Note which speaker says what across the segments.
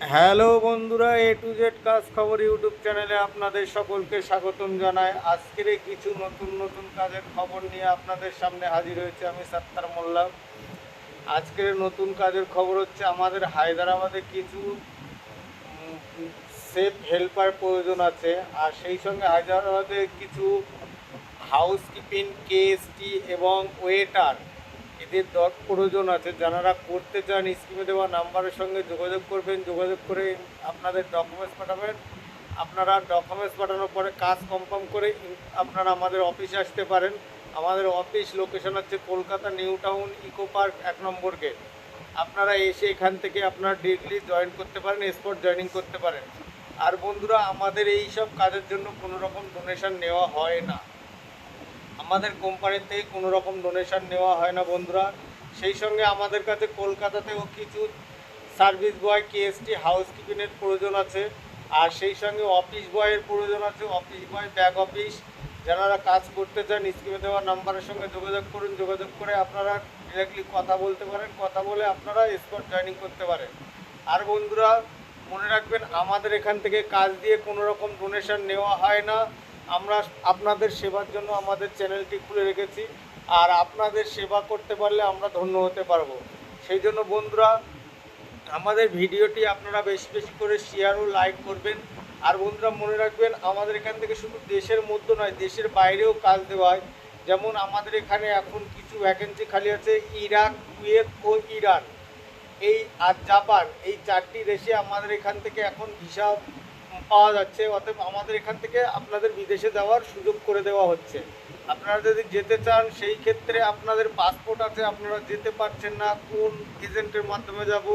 Speaker 1: Hello বন্ধুরা এ to Z কাজ খবর ইউটিউব চ্যানেলে আপনাদের সকলকে স্বাগতম জানাই। আজকের কিছু নতুন নতুন কাজের খবর নিয়ে আপনাদের সামনে হাজির হয়েছে আমি সাত্তার মোল্লা। আজকের নতুন কাজের খবর হচ্ছে, আমাদের হায়দ্রাবাদে কিছু সেফ হেল্পার প্রয়োজন আছে। আর সেই সঙ্গে হায়দ্রাবাদে কিছু হাউসকিপিং কেএসটি এবং ওয়েটার এদের দর প্রয়োজন আছে। যারা করতে চান স্কিমে দেওয়া নাম্বারের সঙ্গে যোগাযোগ করবেন। যোগাযোগ করে আপনাদের ডকুমেন্টস পাঠাবেন। আপনারা ডকুমেন্টস পাঠানোর পরে কাজ কনফার্ম করে আপনারা আমাদের অফিসে আসতে পারেন। আমাদের অফিস লোকেশন হচ্ছে Kolkata New Town Eco Park এক নম্বর গেট আপনারা এসে এখান থেকে আপনারা ডিরেক্টলি জয়েন করতে পারেন স্পট জয়েনিং করতে পারেন। আর বন্ধুরা, আমাদের এই সব কাজের জন্য কোনো রকম ডোনেশন নেওয়া হয় না। আমাদের কোম্পানির কোনো রকম ডোনেশন নেওয়া হয় না বন্ধুরা। সেই সঙ্গে আমাদের কাছে কলকাতাতেও কিছু সার্ভিস বয় কেএসটি হাউসকিপিংয়ের প্রয়োজন আছে। আর সেই সঙ্গে অফিস বয়ের প্রয়োজন আছে। অফিস বয় ব্যাক অফিস যারা কাজ করতে চান স্কিমে দেওয়া নাম্বারের সঙ্গে যোগাযোগ করুন। যোগাযোগ করে আপনারা ডিরেক্টলি কথা বলতে পারেন। কথা বলে আপনারা স্পট জয়েনিং করতে পারেন। আর বন্ধুরা, মনে রাখবেন, আমাদের এখান থেকে কাজ দিয়ে কোনো রকম ডোনেশন নেওয়া হয় না। আমরা আপনাদের সেবার জন্য আমাদের চ্যানেলটি খুলে রেখেছি আর আপনাদের সেবা করতে পারলে আমরা ধন্য হতে পারব। সেই জন্য বন্ধুরা, আমাদের ভিডিওটি আপনারা বেশি বেশি করে শেয়ার ও লাইক করবেন। আর বন্ধুরা, মনে রাখবেন, আমাদের এখান থেকে শুধু দেশের মধ্যে নয়, দেশের বাইরেও কাজ দেওয়া হয়। যেমন আমাদের এখানে এখন কিছু ভ্যাকেন্সি খালি আছে, ইরাক, কুয়েত ও ইরান। এই আর জাপান, এই চারটি দেশে আমাদের এখান থেকে এখন ভিসা পাওয়া যাচ্ছে, অতএব আমাদের এখান থেকে আপনাদের বিদেশে যাওয়ার সুযোগ করে দেওয়া হচ্ছে। আপনারা যদি যেতে চান, সেই ক্ষেত্রে আপনাদের পাসপোর্ট আছে, আপনারা যেতে পারছেন না, কোন এজেন্টের মাধ্যমে যাব,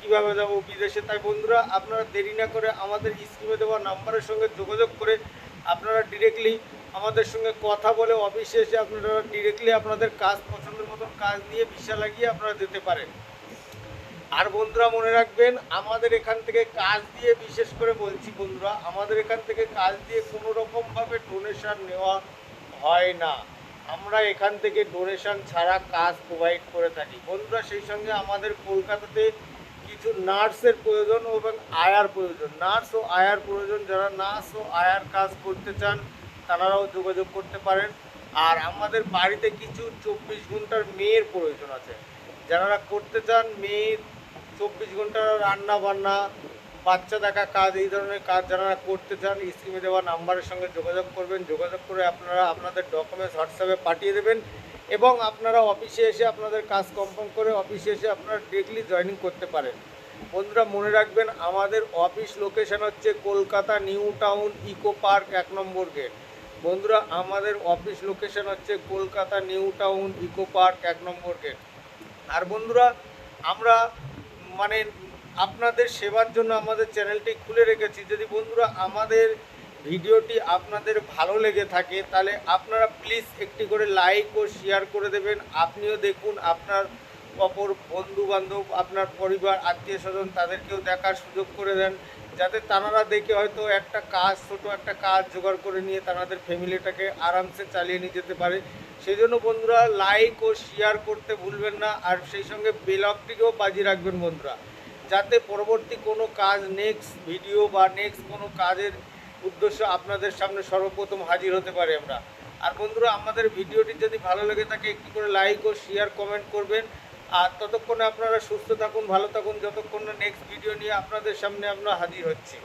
Speaker 1: কীভাবে যাব বিদেশে। তাই বন্ধুরা, আপনারা দেরি না করে আমাদের স্কিমে দেওয়া নাম্বারের সঙ্গে যোগাযোগ করে আপনারা ডিরেক্টলি আমাদের সঙ্গে কথা বলে অফিসে এসে আপনারা ডিরেক্টলি আপনাদের কাজ পছন্দের মতন কাজ নিয়ে ভিসা লাগিয়ে আপনারা যেতে পারেন। আর বন্ধুরা মনে রাখবেন, আমাদের এখান থেকে কাজ দিয়ে, বিশেষ করে বলছি বন্ধুরা, আমাদের এখান থেকে কাজ দিয়ে কোনো রকমভাবে ডোনেশন নেওয়া হয় না। আমরা এখান থেকে ডোনেশন ছাড়া কাজ প্রোভাইড করে থাকি। বন্ধুরা, সেই সঙ্গে আমাদের কলকাতাতে কিছু নার্সের প্রয়োজন এবং আয়ার প্রয়োজন। নার্স ও আয়ার প্রয়োজন, যারা নার্স ও আয়ার কাজ করতে চান, তারাও যোগাযোগ করতে পারেন। আর আমাদের বাড়িতে কিছু চব্বিশ ঘণ্টার মেয়ের প্রয়োজন আছে। যারা করতে চান, মেয়ের চব্বিশ ঘণ্টা রান্না বান্না, বাচ্চা দেখা কাজ, এই ধরনের কাজ যারা করতে চান স্কিমে দেওয়া নাম্বারের সঙ্গে যোগাযোগ করবেন। যোগাযোগ করে আপনারা আপনাদের ডকুমেন্টস হোয়াটসঅ্যাপে পাঠিয়ে দেবেন এবং আপনারা অফিসে এসে আপনাদের কাজ কনফার্ম করে অফিসে এসে আপনারা ডিরেক্টলি জয়েনিং করতে পারেন। বন্ধুরা, মনে রাখবেন, আমাদের অফিস লোকেশন হচ্ছে Kolkata New Town Eco Park এক নম্বর গেট বন্ধুরা, আমাদের অফিস লোকেশন হচ্ছে Kolkata New Town Eco Park এক নম্বর গেট আর বন্ধুরা, আমরা মানে আপনাদের সেবার জন্য আমাদের চ্যানেলটি খুলে রেখেছি। যদি বন্ধুরা আমাদের ভিডিওটি আপনাদের ভালো লেগে থাকে, তাহলে আপনারা প্লিজ একটি করে লাইক ও শেয়ার করে দেবেন। আপনিও দেখুন আপনার অপর বন্ধু বান্ধব আপনার পরিবার আত্মীয় স্বজন তাদেরকেও দেখার সুযোগ করে দেন, যাতে তারা দেখে হয়তো একটা কাজ, ছোট একটা কাজ জোগাড় করে নিয়ে তাদের ফ্যামিলিটাকে আরামসে চালিয়ে নিয়ে যেতে পারে। সেই জন্য বন্ধুরা লাইক ও শেয়ার করতে ভুলবেন না, আর সেই সঙ্গে বেলকটিকেও বাজিয়ে রাখবেন বন্ধুরা। যাতে পরবর্তী কোনো কাজ নেক্সট ভিডিও বা নেক্সট কোনো কাজের উদ্দেশ্য আপনাদের সামনে সর্বপ্রথম হাজির হতে পারে আমরা। আর বন্ধুরা, আমাদের ভিডিওটি যদি ভালো লেগে থাকে, একটি করে লাইক ও শেয়ার কমেন্ট করবেন। আর ততক্ষণে আপনারা সুস্থ থাকুন, ভালো থাকুন, যতক্ষণ না নেক্সট ভিডিও নিয়ে আপনাদের সামনে আমরা হাজির হচ্ছি।